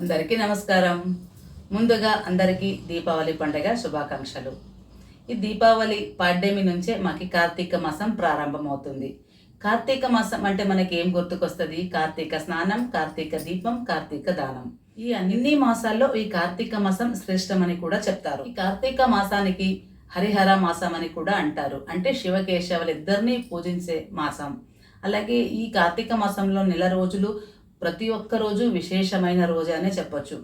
అందరికీ నమస్కారం. ముందుగా అందరికీ దీపావళి పండుగ శుభాకాంక్షలు. ఈ దీపావళి పాడ్యమి నుంచే మాకి కార్తీక మాసం ప్రారంభమవుతుంది. కార్తీక మాసం అంటే మనకి ఏం గుర్తుకొస్తుంది? కార్తీక స్నానం కార్తీక దీపం కార్తీక దానం. ఈ అన్ని మాసాల్లో ఈ కార్తీక మాసం శ్రేష్టమని కూడా చెప్తారు. ఈ కార్తీక మాసానికి హరిహర మాసం అని కూడా అంటారు. అంటే శివకేశవులిద్దరినీ పూజించే మాసం. అలాగే ఈ కార్తీక మాసంలో నెల రోజులు ప్రతి ఒక్క రోజు విశేషమైన రోజు అనే చెప్పొచ్చు.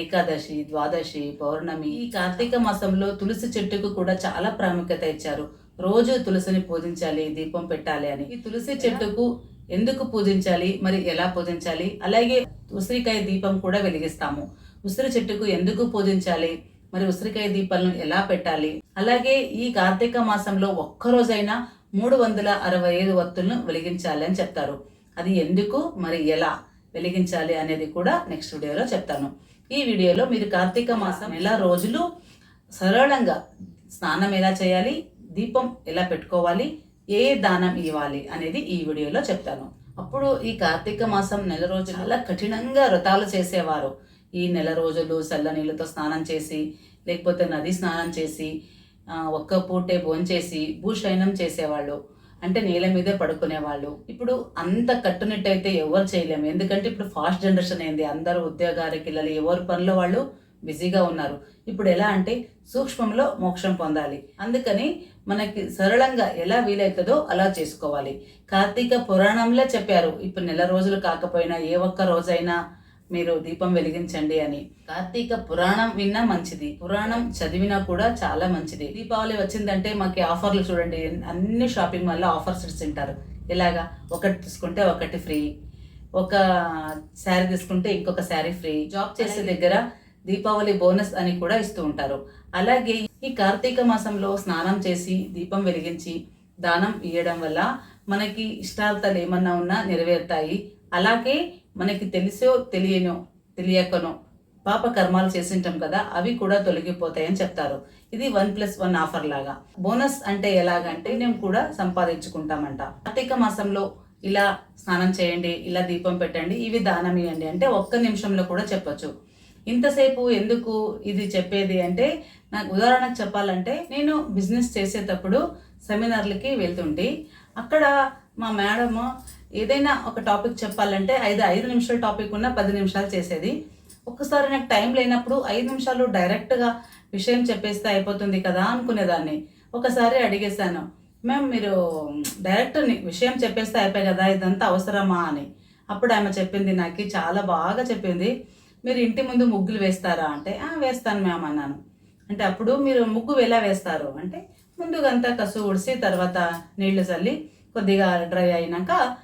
ఏకాదశి ద్వాదశి పౌర్ణమి ఈ కార్తీక మాసంలో తులసి చెట్టుకు కూడా చాలా ప్రాముఖ్యత ఇచ్చారు. రోజు తులసిని పూజించాలి దీపం పెట్టాలి అని. ఈ తులసి చెట్టుకు ఎందుకు పూజించాలి? మరి ఎలా పూజించాలి? అలాగే ఉసిరికాయ దీపం కూడా వెలిగిస్తాము. ఉసిరి చెట్టుకు ఎందుకు పూజించాలి? మరి ఉసిరికాయ దీపాలను ఎలా పెట్టాలి? అలాగే ఈ కార్తీక మాసంలో ఒక్కరోజైనా మూడు వందల అరవై ఐదు వత్తులను వెలిగించాలి అని చెప్తారు. అది ఎందుకు? మరి ఎలా? వెలిగించాలి అనేది కూడా నెక్స్ట్ వీడియోలో చెప్తాను. ఈ వీడియోలో మీరు కార్తీక మాసం ఎలా రోజులు సరళంగా స్నానం ఎలా చేయాలి దీపం ఎలా పెట్టుకోవాలి ఏ దానం ఇవ్వాలి అనేది ఈ వీడియోలో చెప్తాను. అప్పుడు ఈ కార్తీక మాసం నెల రోజులు చాలా కఠినంగా వ్రతాలు చేసేవారు. ఈ నెల రోజులు చల్ల నీళ్ళతో స్నానం చేసి లేకపోతే నది స్నానం చేసి ఒక్క పూటే భోంచేసి భూశయనం చేసేవాళ్ళు. అంటే నేల మీదే పడుకునేవాళ్ళు. ఇప్పుడు అంత కట్టునిట్టయితే ఎవరు చేయలేము. ఎందుకంటే ఇప్పుడు ఫాస్ట్ జనరేషన్ అయింది. అందరూ ఉద్యోగాలకి వెళ్ళాలి. ఎవరి పనిలో వాళ్ళు బిజీగా ఉన్నారు. ఇప్పుడు ఎలా అంటే సూక్ష్మంలో మోక్షం పొందాలి. అందుకని మనకి సరళంగా ఎలా వీలవుతుందో అలా చేసుకోవాలి. కార్తీక పురాణంలో చెప్పారు. ఇప్పుడు నెల రోజులు కాకపోయినా ఏ ఒక్క రోజైనా మీరు దీపం వెలిగించండి అని. కార్తీక పురాణం విన్నా మంచిది. పురాణం చదివినా కూడా చాలా మంచిది. దీపావళి వచ్చిందంటే మాకు ఆఫర్లు చూడండి. అన్ని షాపింగ్ మాల్లో ఆఫర్స్ ఇస్తుంటారు ఎలాగా? ఒకటి తీసుకుంటే ఒకటి ఫ్రీ. ఒక శారీ తీసుకుంటే ఇంకొక శారీ ఫ్రీ. జాబ్ చేసే దగ్గర దీపావళి బోనస్ అని కూడా ఇస్తూ ఉంటారు. అలాగే ఈ కార్తీక మాసంలో స్నానం చేసి దీపం వెలిగించి దానం ఇవ్వడం వల్ల మనకి ఇష్టార్థాలు ఏమన్నా ఉన్నా నెరవేరుతాయి. అలాగే మనకి తెలిసో తెలియనో తెలియకనో పాప కర్మాలు చేసింటాం కదా అవి కూడా తొలగిపోతాయని చెప్తారు. ఇది వన్ ప్లస్ వన్ ఆఫర్ లాగా. బోనస్ అంటే ఎలాగంటే మేము కూడా సంపాదించుకుంటామంట. కార్తీక మాసంలో ఇలా స్నానం చేయండి ఇలా దీపం పెట్టండి ఇవి దానం ఇవ్వండి అంటే ఒక్క నిమిషంలో కూడా చెప్పొచ్చు. ఇంతసేపు ఎందుకు ఇది చెప్పేది అంటే నాకు ఉదాహరణకు చెప్పాలంటే నేను బిజినెస్ చేసేటప్పుడు సెమినార్లకి వెళ్తుంటే. అక్కడ మా మేడము ఏదైనా ఒక టాపిక్ చెప్పాలంటే ఐదు ఐదు నిమిషాల టాపిక్ ఉన్న పది నిమిషాలు చేసేది. ఒక్కసారి నాకు టైం లేనప్పుడు ఐదు నిమిషాలు డైరెక్ట్గా విషయం చెప్పేస్తే అయిపోతుంది కదా అనుకునేదాన్ని. ఒకసారి అడిగేశాను మ్యామ్ మీరు డైరెక్ట్ విషయం చెప్పేస్తే అయిపోయి కదా ఇదంతా అవసరమా? అని. అప్పుడు ఆమె చెప్పింది నాకు చాలా బాగా చెప్పింది. మీరు ఇంటి ముందు ముగ్గులు వేస్తారా? అంటే వేస్తాను మ్యామ్ అన్నాను. అంటే అప్పుడు మీరు ముగ్గు ఎలా వేస్తారు? అంటే ముందుగంతా కసు ఉడిసి తర్వాత నీళ్ళు చల్లి కొద్దిగా డ్రై అయినాక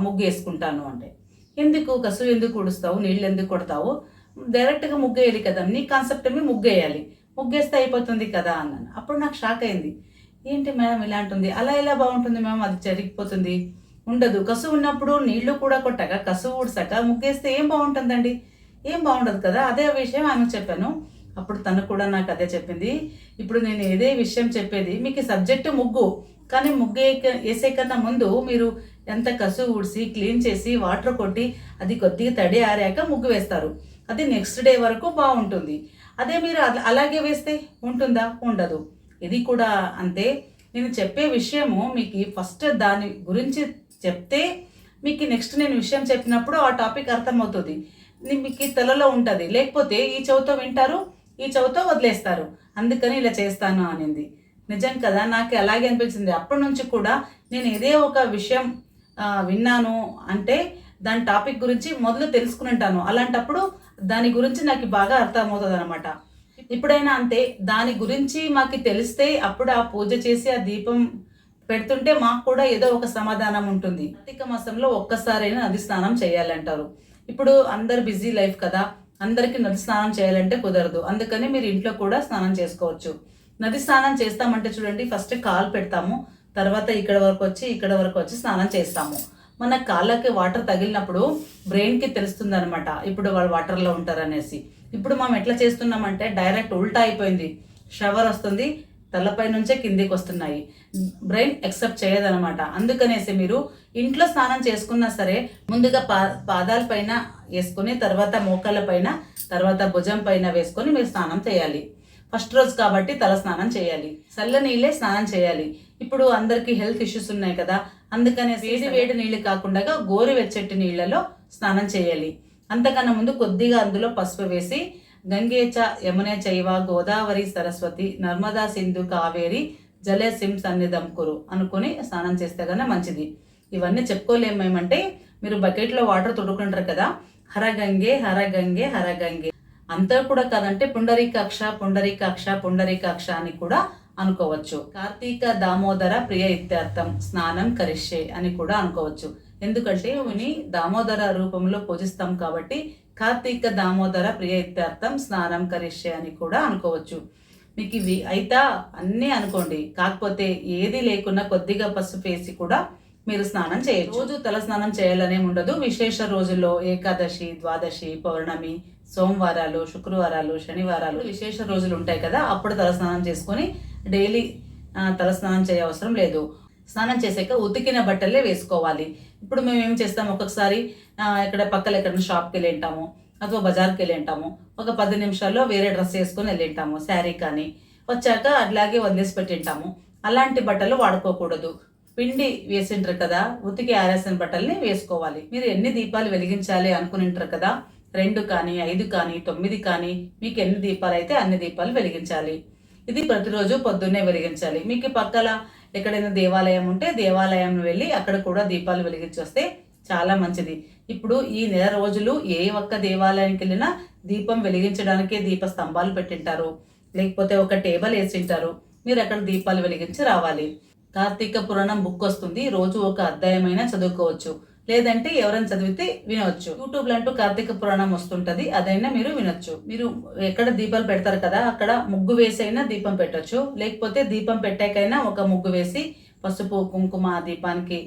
ముగ్గు వేసుకుంటాను అంటే. ఎందుకు? కసు ఎందుకు ఉడుస్తావు నీళ్ళు ఎందుకు కొడతావు? డైరెక్ట్గా ముగ్గు వేయాలి కదా. నీ కాన్సెప్ట్ ముగ్గేయాలి. ముగ్గు వేయాలి ముగ్గేస్తే అయిపోతుంది కదా అన్నాను. అప్పుడు నాకు షాక్ అయింది. ఏంటి మేడం ఇలా ఉంటుంది అలా ఎలా బాగుంటుంది మేడం అది జరిగిపోతుంది ఉండదు. కసు ఉన్నప్పుడు నీళ్ళు కూడా కొట్టక కసువు ఊడ్సక ముగ్గేస్తే ఏం బాగుంటుందండి? ఏం బాగుండదు కదా? అదే విషయం ఆమె చెప్పాను. అప్పుడు తను కూడా నాకు అదే చెప్పింది. ఇప్పుడు నేను ఏదే విషయం చెప్పేది మీకు సబ్జెక్టు ముగ్గు కానీ ముగ్గు వేయక- వేసే కన్నా ముందు మీరు ఎంత కసు ఊడ్చి క్లీన్ చేసి వాటర్ కొట్టి అది కొద్దిగా తడి ఆరాక ముగ్గు వేస్తారు. అది నెక్స్ట్ డే వరకు బాగుంటుంది. అదే మీరు అలాగే వేస్తే ఉంటుందా? ఉండదు. ఇది కూడా అంతే. నేను చెప్పే విషయము మీకు ఫస్ట్ దాని గురించి చెప్తే మీకు నెక్స్ట్ నేను విషయం చెప్పినప్పుడు ఆ టాపిక్ అర్థమవుతుంది. మీకు తలలో ఉంటుంది. లేకపోతే ఈ చవితో వింటారు ఈ చవితో వదిలేస్తారు. అందుకని ఇలా చేస్తాను అనింది. నిజం కదా? నాకు అలాగే అనిపించింది. అప్పటి నుంచి కూడా నేను ఇదే ఒక విషయం విన్నాను అంటే దాని టాపిక్ గురించి మొదలు తెలుసుకుని ఉంటాను అలాంటప్పుడు దాని గురించి నాకు బాగా అర్థమవుతుంది అనమాట ఇప్పుడైనా అంతే దాని గురించి మాకు తెలిస్తే అప్పుడు ఆ పూజ చేసి ఆ దీపం పెడుతుంటే మాకు కూడా ఏదో ఒక సమాధానం ఉంటుంది. కార్తీక మాసంలో ఒక్కసారైనా నది స్నానం చేయాలంటారు. ఇప్పుడు అందరు బిజీ లైఫ్ కదా అందరికీ నది స్నానం చేయాలంటే కుదరదు. అందుకని మీరు ఇంట్లో కూడా స్నానం చేసుకోవచ్చు. నది స్నానం చేస్తామంటే చూడండి ఫస్ట్ కాలు పెడతాము. తర్వాత ఇక్కడ వరకు వచ్చి ఇక్కడ వరకు వచ్చి స్నానం చేస్తాము. మన కాళ్ళకి వాటర్ తగిలినప్పుడు బ్రెయిన్కి తెలుస్తుంది అనమాట ఇప్పుడు వాళ్ళు వాటర్లో ఉంటారనేసి. ఇప్పుడు మనం ఎట్లా చేస్తున్నామంటే డైరెక్ట్ ఉల్టా అయిపోయింది. షవర్ వస్తుంది తలపై నుంచే కిందికి వస్తున్నాయి. బ్రెయిన్ ఎక్సెప్ట్ చేయదనమాట అందుకనేసి మీరు ఇంట్లో స్నానం చేసుకున్నా సరే ముందుగా పా పాదాల పైన వేసుకొని తర్వాత మోకాళ్ళ పైన తర్వాత భుజం పైన వేసుకొని మీరు స్నానం చేయాలి. ఫస్ట్ రోజు కాబట్టి తల స్నానం చేయాలి. చల్ల నీళ్ళే స్నానం చేయాలి. ఇప్పుడు అందరికీ హెల్త్ ఇష్యూస్ ఉన్నాయి కదా అందుకనే వేడి వేడి నీళ్ళు కాకుండా గోరువెచ్చటి నీళ్ళలో స్నానం చేయాలి. అంతకన్నా ముందు కొద్దిగా అందులో పసుపు వేసి గంగేచ యమునే చైవ గోదావరి సరస్వతి నర్మదా సింధు కావేరి జలసిం సన్నిధం కురు అనుకుని స్నానం చేస్తే కన్నా మంచిది. ఇవన్నీ చెప్పుకోలేమేమంటే మీరు బకెట్లో వాటర్ తుడుకుంటారు కదా హరగంగే హరగంగే హరగంగే. అంతా కూడా కాదంటే పుండరీకాక్ష పుండరీకాక్ష పుండరీకాక్ష అని కూడా అనుకోవచ్చు. కార్తీక దామోదర ప్రియ ఇత్యర్థం స్నానం కరిష్యే అని కూడా అనుకోవచ్చు. ఎందుకంటే శివుని దామోదర రూపంలో పూజిస్తాం కాబట్టి కార్తీక దామోదర ప్రియ ఇత్యర్థం స్నానం కరిష్యే అని కూడా అనుకోవచ్చు. మీకు ఇవి అయితే అన్నీ అనుకోండి. కాకపోతే ఏది లేకున్నా కొద్దిగా పసుపు వేసి కూడా మీరు స్నానం చేయొచ్చు. రోజు తల స్నానం చేయాలనే ఉండదు. విశేష రోజుల్లో ఏకాదశి ద్వాదశి పౌర్ణమి సోమవారాలు శుక్రవారాలు శనివారాలు విశేష రోజులు ఉంటాయి కదా అప్పుడు తల స్నానం చేసుకొని డైలీ తల స్నానం చేయ అవసరం లేదు. స్నానం చేసాక ఉతికిన బట్టలే వేసుకోవాలి. ఇప్పుడు మేము ఏం చేస్తాము ఒక్కొక్కసారి ఇక్కడ పక్కన ఎక్కడ షాప్కి వెళ్ళి ఉంటాము అథవా బజార్కి వెళ్ళి ఉంటాము. ఒక పది నిమిషాల్లో వేరే డ్రెస్ వేసుకొని వెళ్ళి ఉంటాము శారీ కానీ. వచ్చాక అట్లాగే వదిలేసి పెట్టింటాము అలాంటి బట్టలు వాడుకోకూడదు. పిండి వేసింటారు కదా ఉతికి ఆరేసిన బట్టల్ని వేసుకోవాలి. మీరు ఎన్ని దీపాలు వెలిగించాలి అనుకునింటారు కదా రెండు కానీ ఐదు కానీ తొమ్మిది కానీ మీకు ఎన్ని దీపాలు అయితే అన్ని దీపాలు వెలిగించాలి. ఇది ప్రతిరోజు పొద్దున్నే వెలిగించాలి. మీకు పక్కల ఎక్కడైనా దేవాలయం ఉంటే దేవాలయం వెళ్ళి అక్కడ కూడా దీపాలు వెలిగించి వస్తే చాలా మంచిది. ఇప్పుడు ఈ నెల రోజులు ఏ ఒక్క దేవాలయానికి వెళ్ళినా దీపం వెలిగించడానికే దీప స్తంభాలు పెట్టింటారు. లేకపోతే ఒక టేబుల్ వేసింటారు. మీరు అక్కడ దీపాలు వెలిగించి రావాలి. కార్తీక పురాణం బుక్ వస్తుంది. రోజు ఒక అధ్యాయమైనా చదువుకోవచ్చు. లేదంటే ఎవరైనా చదివితే వినవచ్చు యూట్యూబ్ అంటూ కార్తీక పురాణం వస్తుంటది అదైనా మీరు వినొచ్చు. మీరు ఎక్కడ దీపాలు పెడతారు కదా అక్కడ ముగ్గు వేసి అయినా దీపం పెట్టచ్చు. లేకపోతే దీపం పెట్టాకైనా ఒక ముగ్గు వేసి పసుపు కుంకుమ దీపానికి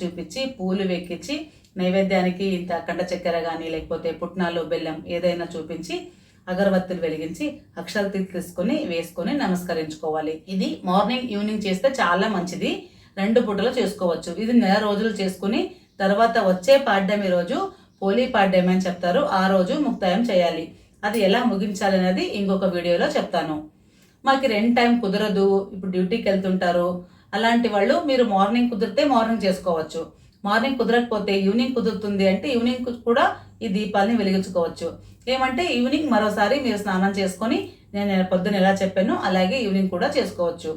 చూపించి పూలు వెక్కించి నైవేద్యానికి ఇంత కండ చక్కెర కానీ లేకపోతే పుట్నాలు బెల్లం ఏదైనా చూపించి అగరబత్తులు వెలిగించి అక్షరాలు తీసుకొని వేసుకొని నమస్కరించుకోవాలి. ఇది మార్నింగ్ ఈవినింగ్ చేస్తే చాలా మంచిది. రెండు పూటలు చేసుకోవచ్చు. ఇది నెల రోజులు చేసుకుని తర్వాత వచ్చే పాడ్యమి రోజు హోలీ పాడ్యమి అని చెప్తారు. ఆ రోజు ముక్తాయం చేయాలి. అది ఎలా ముగించాలి అనేది ఇంకొక వీడియోలో చెప్తాను. మాకు రెండు టైం కుదరదు. ఇప్పుడు డ్యూటీకి వెళ్తుంటారు. అలాంటి వాళ్ళు మీరు మార్నింగ్ కుదిరితే మార్నింగ్ చేసుకోవచ్చు. మార్నింగ్ కుదరకపోతే ఈవినింగ్ కుదురుతుంది అంటే ఈవినింగ్ కూడా ఈ దీపాలని వెలిగించుకోవచ్చు. ఏమంటే ఈవినింగ్ మరోసారి మీరు స్నానం చేసుకొని నేను పొద్దున ఎలా చెప్పాను అలాగే ఈవినింగ్ కూడా చేసుకోవచ్చు.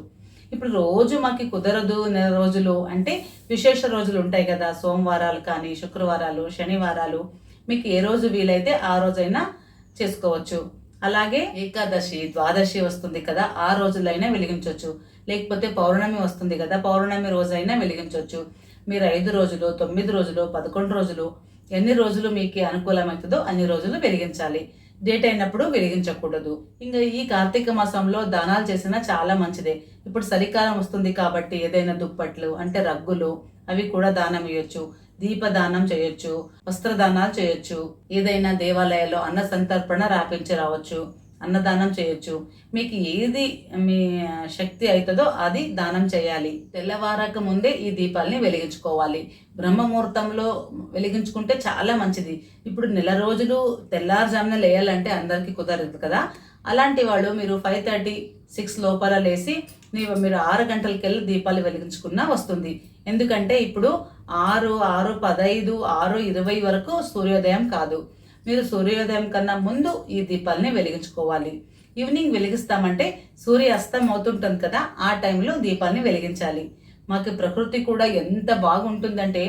ఇప్పుడు రోజు మాకు కుదరదు నెల రోజులు అంటే విశేష రోజులు ఉంటాయి కదా. సోమవారాలు కానీ శుక్రవారాలు శనివారాలు. మీకు ఏ రోజు వీలైతే ఆ రోజైనా చేసుకోవచ్చు. అలాగే ఏకాదశి ద్వాదశి వస్తుంది కదా. ఆ రోజులైనా వెలిగించవచ్చు లేకపోతే పౌర్ణమి వస్తుంది కదా. పౌర్ణమి రోజైనా వెలిగించవచ్చు మీరు ఐదు రోజులు తొమ్మిది రోజులు పదకొండు రోజులు ఎన్ని రోజులు మీకు అనుకూలమవుతుందో అన్ని రోజులు వెలిగించాలి. డేట్ అయినప్పుడు వెలిగించకూడదు. ఇంకా ఈ కార్తీక మాసంలో దానాలు చేసినా చాలా మంచిదే. ఇప్పుడు చలికాలం వస్తుంది కాబట్టి ఏదైనా దుప్పట్లు అంటే రగ్గులు అవి కూడా దానం ఇవ్వచ్చు దీపదానం చేయొచ్చు. వస్త్రదానాలు చేయొచ్చు. ఏదైనా దేవాలయాల్లో అన్న సంతర్పణ రాపించి రావచ్చు. అన్నదానం చేయొచ్చు. మీకు ఏది మీ శక్తి అవుతుందో అది దానం చేయాలి. తెల్లవారక ముందే ఈ దీపాలని వెలిగించుకోవాలి. బ్రహ్మముహూర్తంలో వెలిగించుకుంటే చాలా మంచిది. ఇప్పుడు నెల రోజులు తెల్లారుజామున లేయాలంటే అందరికీ కుదరదు కదా. అలాంటి వాళ్ళు మీరు ఫైవ్ థర్టీ సిక్స్ లోపల లేసి మీరు ఆరు గంటలకెళ్ళి దీపాలు వెలిగించుకున్నా వస్తుంది. ఎందుకంటే ఇప్పుడు ఆరు ఆరు పదైదు ఆరు ఇరవై వరకు సూర్యోదయం కాదు. మీరు సూర్యోదయం కన్నా ముందు ఈ దీపాలని వెలిగించుకోవాలి. ఈవినింగ్ వెలిగిస్తామంటే సూర్య అస్తం అవుతుంటుంది కదా ఆ టైంలో దీపాన్ని వెలిగించాలి. మాకు ప్రకృతి కూడా ఎంత బాగుంటుందంటే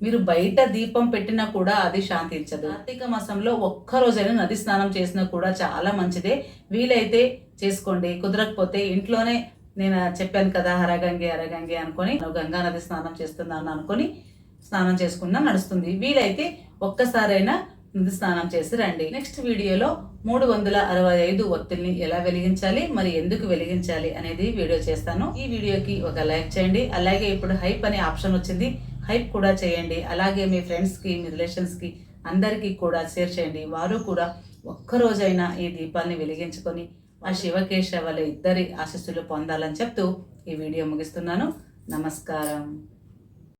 మీరు బయట దీపం పెట్టినా కూడా అది శాంతించదు కార్తీక మాసంలో ఒక్కరోజైనా నది స్నానం చేసినా కూడా చాలా మంచిదే. వీలైతే చేసుకోండి. కుదరకపోతే ఇంట్లోనే నేను చెప్పాను కదా హరగంగే హరగంగే అనుకొని గంగా నది స్నానం చేస్తున్నాను అనుకొని స్నానం చేసుకున్నా నడుస్తుంది. వీలైతే ఒక్కసారైనా నది స్నానం చేసి రండి. నెక్స్ట్ వీడియోలో మూడు వందల అరవై ఐదు ఒత్తిల్ని ఎలా వెలిగించాలి మరి ఎందుకు వెలిగించాలి అనేది వీడియో చేస్తాను. ఈ వీడియోకి ఒక లైక్ చేయండి. అలాగే ఇప్పుడు హైప్ అనే ఆప్షన్ వచ్చింది. హైప్ కూడా చేయండి. అలాగే మీ ఫ్రెండ్స్కి మీ రిలేషన్స్కి అందరికీ కూడా షేర్ చేయండి. వారు కూడా ఒక్కరోజైనా ఈ దీపాన్ని వెలిగించుకొని ఆ శివకేశవుల ఇద్దరి ఆశస్సులు పొందాలని చెప్తూ ఈ వీడియో ముగిస్తున్నాను. నమస్కారం.